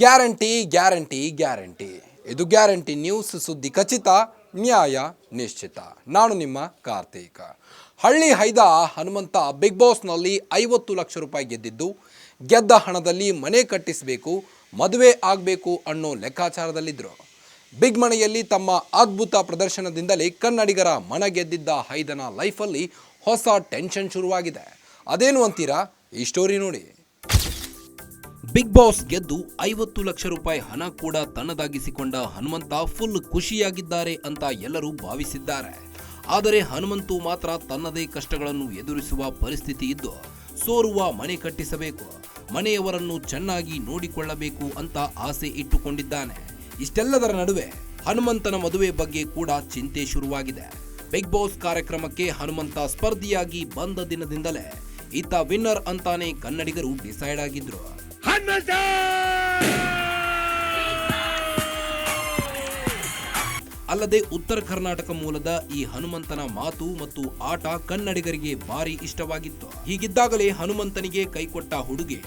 Guarantee guarantee guarantee. ಇದು guarantee news ಸುದ್ದಿ ಖಚಿತ, ನ್ಯಾಯ ನಿಶ್ಚಿತ. ನಾನು ನಿಮ್ಮ ಕಾರ್ತೀಕ. ಹಳ್ಳಿ ಹೈದ ಹನುಮಂತ ಬಿಗ್ ಬಾಸ್ನಲ್ಲಿ ಐವತ್ತು ಲಕ್ಷ ರೂಪಾಯಿ ಗೆದ್ದಿದ್ದು, ಗೆದ್ದ ಹಣದಲ್ಲಿ ಮನೆ ಕಟ್ಟಿಸಬೇಕು, ಮದುವೆ ಆಗಬೇಕು ಅನ್ನೋ ಲೆಕ್ಕಾಚಾರದಲ್ಲಿದ್ದರು ಬಿಗ್ ಮನೆಯಲ್ಲಿ ತಮ್ಮ ಅದ್ಭುತ ಪ್ರದರ್ಶನದಿಂದಲೇ ಕನ್ನಡಿಗರ ಮನ ಗೆದ್ದಿದ್ದ ಹೈದನ ಲೈಫಲ್ಲಿ ಹೊಸ ಟೆನ್ಷನ್ ಶುರುವಾಗಿದೆ. ಅದೇನು ಅಂತೀರಾ? ಈ ಸ್ಟೋರಿ ನೋಡಿ. ಬಿಗ್ ಬಾಸ್ ಗೆದ್ದು ಐವತ್ತು ಲಕ್ಷ ರೂಪಾಯಿ ಹಣ ಕೂಡ ತನ್ನದಾಗಿಸಿಕೊಂಡ ಹನುಮಂತ ಫುಲ್ ಖುಷಿಯಾಗಿದ್ದಾರೆ ಅಂತ ಎಲ್ಲರೂ ಭಾವಿಸಿದ್ದಾರೆ. ಆದರೆ ಹನುಮಂತು ಮಾತ್ರ ತನ್ನದೇ ಕಷ್ಟಗಳನ್ನು ಎದುರಿಸುವ ಪರಿಸ್ಥಿತಿ ಇದ್ದು, ಸೋರುವ ಮನೆ ಕಟ್ಟಿಸಬೇಕು, ಮನೆಯವರನ್ನು ಚೆನ್ನಾಗಿ ನೋಡಿಕೊಳ್ಳಬೇಕು ಅಂತ ಆಸೆ ಇಟ್ಟುಕೊಂಡಿದ್ದಾನೆ. ಇಷ್ಟೆಲ್ಲದರ ನಡುವೆ ಹನುಮಂತನ ಮದುವೆ ಬಗ್ಗೆ ಕೂಡ ಚಿಂತೆ ಶುರುವಾಗಿದೆ. ಬಿಗ್ ಬಾಸ್ ಕಾರ್ಯಕ್ರಮಕ್ಕೆ ಹನುಮಂತ ಸ್ಪರ್ಧಿಯಾಗಿ ಬಂದ ದಿನದಿಂದಲೇ, ಈತ ವಿನ್ನರ್ ಅಂತಾನೆ ಕನ್ನಡಿಗರು ಡಿಸೈಡ್ ಆಗಿದ್ರು. ಅಲ್ಲದೆ ಉತ್ತರ ಕರ್ನಾಟಕ ಮೂಲದ ಈ ಹನುಮಂತನ ಮಾತು ಮತ್ತು ಆಟ ಕನ್ನಡಿಗರಿಗೆ ಭಾರಿ ಇಷ್ಟವಾಗಿತ್ತು. ಹೀಗಿದ್ದಾಗಲೇ ಹನುಮಂತನಿಗೆ ಕೈಕೊಟ್ಟ ಹುಡುಗಿ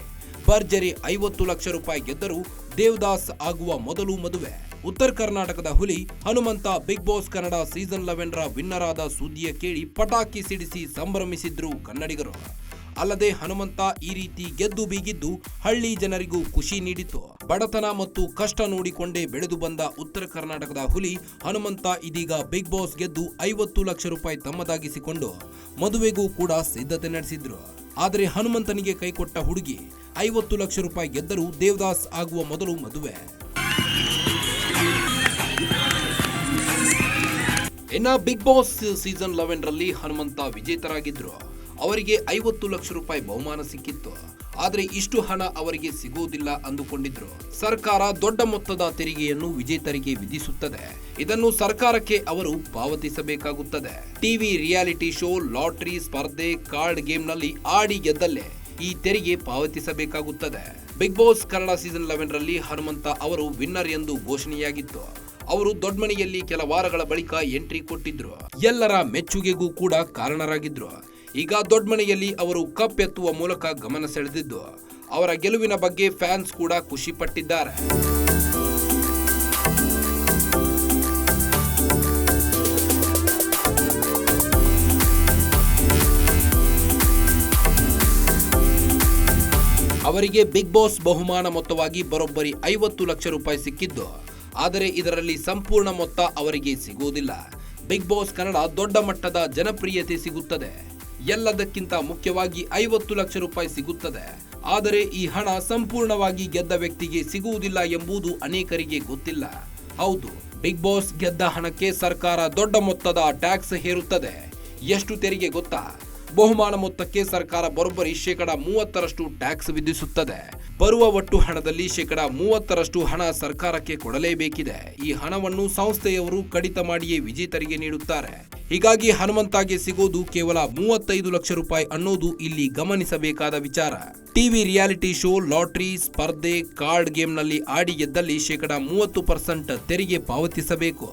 ಭರ್ಜರಿ ಐವತ್ತು ಲಕ್ಷ ರೂಪಾಯಿ ಗೆದ್ದರೂ ದೇವದಾಸ್ ಆಗುವ ಮೊದಲು ಮದುವೆ. ಉತ್ತರ ಕರ್ನಾಟಕದ ಹುಲಿ Hanumantha Bigg Boss Kannada season eleven ರ ವಿನ್ನರ್ ಆದ ಸುದ್ದಿಯ ಕೇಳಿ ಪಟಾಕಿ ಸಿಡಿಸಿ ಸಂಭ್ರಮಿಸಿದ್ರು ಕನ್ನಡಿಗರು. ಅಲ್ಲದೆ ಹನುಮಂತ ಈ ರೀತಿ ಗೆದ್ದು ಬೀಗಿದ್ದು ಹಳ್ಳಿ ಜನರಿಗೂ ಖುಷಿ ನೀಡಿತು. ಬಡತನ ಮತ್ತು ಕಷ್ಟ ನೋಡಿಕೊಂಡೇ ಬೆಳೆದು ಬಂದ ಉತ್ತರ ಕರ್ನಾಟಕದ ಹುಲಿ ಹನುಮಂತ ಇದೀಗ ಬಿಗ್ ಬಾಸ್ ಗೆದ್ದು ಐವತ್ತು ಲಕ್ಷ ರೂಪಾಯಿ ತಮ್ಮದಾಗಿಸಿಕೊಂಡು ಮದುವೆಗೂ ಕೂಡ ಸಿದ್ಧತೆ ನಡೆಸಿದ್ರು. ಆದರೆ ಹನುಮಂತನಿಗೆ ಕೈಕೊಟ್ಟ ಹುಡುಗಿ ಐವತ್ತು ಲಕ್ಷ ರೂಪಾಯಿ ಗೆದ್ದರೂ ದೇವದಾಸ್ ಆಗುವ ಮೊದಲು ಮದುವೆ. ಇನ್ನ ಬಿಗ್ ಬಾಸ್ ಸೀಸನ್ ಲೆವೆನ್ ರಲ್ಲಿ ಹನುಮಂತ ವಿಜೇತರಾಗಿದ್ರು. ಅವರಿಗೆ ಐವತ್ತು ಲಕ್ಷ ರೂಪಾಯಿ ಬಹುಮಾನ ಸಿಕ್ಕಿತ್ತು. ಆದ್ರೆ ಇಷ್ಟು ಹಣ ಅವರಿಗೆ ಸಿಗುವುದಿಲ್ಲ ಅಂದುಕೊಂಡಿದ್ರು. ಸರ್ಕಾರ ದೊಡ್ಡ ಮೊತ್ತದ ತೆರಿಗೆಯನ್ನು ವಿಜೇತರಿಗೆ ವಿಧಿಸುತ್ತದೆ. ಇದನ್ನು ಸರ್ಕಾರಕ್ಕೆ ಅವರು ಪಾವತಿಸಬೇಕಾಗುತ್ತದೆ. ಟಿವಿ ರಿಯಾಲಿಟಿ ಶೋ, ಲಾಟರಿ ಸ್ಪರ್ಧೆ, ಕಾರ್ಡ್ ಗೇಮ್ನಲ್ಲಿ ಆಡಿ ಗೆದ್ದಲ್ಲೇ ಈ ತೆರಿಗೆ ಪಾವತಿಸಬೇಕಾಗುತ್ತದೆ. Bigg Boss Kannada season eleven ರಲ್ಲಿ ಹನುಮಂತ ಅವರು ವಿನ್ನರ್ ಎಂದು ಘೋಷಣೆಯಾಗಿತ್ತು. ಅವರು ದೊಡ್ಡಮನೆಯಲ್ಲಿ ಕೆಲ ವಾರಗಳ ಬಳಿಕ ಎಂಟ್ರಿ ಕೊಟ್ಟಿದ್ರು. ಎಲ್ಲರ ಮೆಚ್ಚುಗೆಗೂ ಕೂಡ ಕಾರಣರಾಗಿದ್ರು. ಈಗ ದೊಡ್ಮನೆಯಲ್ಲಿ ಅವರು ಕಪ್ ಎತ್ತುವ ಮೂಲಕ ಗಮನ ಸೆಳೆದಿದ್ದು, ಅವರ ಗೆಲುವಿನ ಬಗ್ಗೆ ಫ್ಯಾನ್ಸ್ ಕೂಡ ಖುಷಿ ಪಟ್ಟಿದ್ದಾರೆ ಅವರಿಗೆ ಬಿಗ್ ಬಾಸ್ ಬಹುಮಾನ ಮೊತ್ತವಾಗಿ ಬರೋಬ್ಬರಿ ಐವತ್ತು ಲಕ್ಷ ರೂಪಾಯಿ ಸಿಕ್ಕಿದ್ದು, ಆದರೆ ಇದರಲ್ಲಿ ಸಂಪೂರ್ಣ ಮೊತ್ತ ಅವರಿಗೆ ಸಿಗುವುದಿಲ್ಲ. ಬಿಗ್ ಬಾಸ್ ಕನ್ನಡ ದೊಡ್ಡ ಮಟ್ಟದ ಜನಪ್ರಿಯತೆ ಸಿಗುತ್ತದೆ. ಎಲ್ಲದಕ್ಕಿಂತ ಮುಖ್ಯವಾಗಿ ಐವತ್ತು ಲಕ್ಷ ರೂಪಾಯಿ ಸಿಗುತ್ತದೆ. ಆದರೆ ಈ ಹಣ ಸಂಪೂರ್ಣವಾಗಿ ಗೆದ್ದ ವ್ಯಕ್ತಿಗೆ ಸಿಗುವುದಿಲ್ಲ ಎಂಬುದು ಅನೇಕರಿಗೆ ಗೊತ್ತಿಲ್ಲ. ಹೌದು, ಬಿಗ್ ಬಾಸ್ ಗೆದ್ದ ಹಣಕ್ಕೆ ಸರ್ಕಾರ ದೊಡ್ಡ ಮೊತ್ತದ ಟ್ಯಾಕ್ಸ್ ಹೇರುತ್ತದೆ. ಎಷ್ಟು ತೆರಿಗೆ ಗೊತ್ತಾ? ಬಹುಮಾನ ಮೊತ್ತಕ್ಕೆ ಸರ್ಕಾರ ಬರೋಬ್ಬರಿ ಶೇಕಡ ಮೂವತ್ತರಷ್ಟು ಟ್ಯಾಕ್ಸ್ ವಿಧಿಸುತ್ತದೆ. ಬರುವ ಒಟ್ಟು ಹಣದಲ್ಲಿ ಶೇಕಡ ಮೂವತ್ತರಷ್ಟು ಹಣ ಸರ್ಕಾರಕ್ಕೆ ಕೊಡಲೇಬೇಕಿದೆ. ಈ ಹಣವನ್ನು ಸಂಸ್ಥೆಯವರು ಕಡಿತ ಮಾಡಿಯೇ ವಿಜೇತರಿಗೆ ನೀಡುತ್ತಾರೆ. ಹೀಗಾಗಿ ಹನುಮಂತಾಗೆ ಸಿಗೋದು ಕೇವಲ ಮೂವತ್ತೈದು ಲಕ್ಷ ರೂಪಾಯಿ ಅನ್ನೋದು ಇಲ್ಲಿ ಗಮನಿಸಬೇಕಾದ ವಿಚಾರ. ಟಿವಿ ರಿಯಾಲಿಟಿ ಶೋ, ಲಾಟರಿ, ಸ್ಪರ್ಧೆ, ಕಾರ್ಡ್ ಗೇಮ್ನಲ್ಲಿ ಆಡಿ ಗೆದ್ದಲ್ಲಿ ಶೇಕಡ ಮೂವತ್ತು ಪರ್ಸೆಂಟ್ ತೆರಿಗೆ ಪಾವತಿಸಬೇಕು.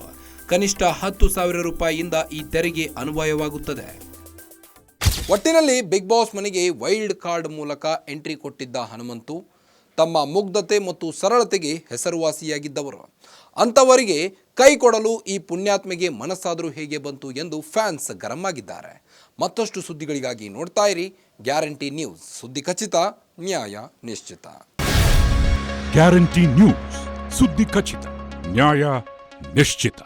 ಕನಿಷ್ಠ ಹತ್ತು ಸಾವಿರ ರೂಪಾಯಿಯಿಂದ ಈ ತೆರಿಗೆ ಅನ್ವಯವಾಗುತ್ತದೆ. ಒಟ್ಟಿನಲ್ಲಿ ಬಿಗ್ ಬಾಸ್ ಮನೆಗೆ ವೈಲ್ಡ್ ಕಾರ್ಡ್ ಮೂಲಕ ಎಂಟ್ರಿ ಕೊಟ್ಟಿದ್ದ ಹನುಮಂತು, ತಮ್ಮ ಮುಗ್ಧತೆ ಮತ್ತು ಸರಳತೆಗೆ ಹೆಸರುವಾಸಿಯಾಗಿದ್ದವರು. ಅಂಥವರಿಗೆ ಕೈ ಕೊಡಲು ಈ ಪುಣ್ಯಾತ್ಮೆಗೆ ಮನಸ್ಸಾದರೂ ಹೇಗೆ ಬಂತು ಎಂದು ಫ್ಯಾನ್ಸ್ ಗರಂ ಆಗಿದ್ದಾರೆ ಮತ್ತಷ್ಟು ಸುದ್ದಿಗಳಿಗಾಗಿ ನೋಡ್ತಾ ಇರಿ. Guarantee news. ಸುದ್ದಿ ಖಚಿತ, ನ್ಯಾಯ ನಿಶ್ಚಿತ. Guarantee news. ಸುದ್ದಿ ಖಚಿತ, ನ್ಯಾಯ ನಿಶ್ಚಿತ.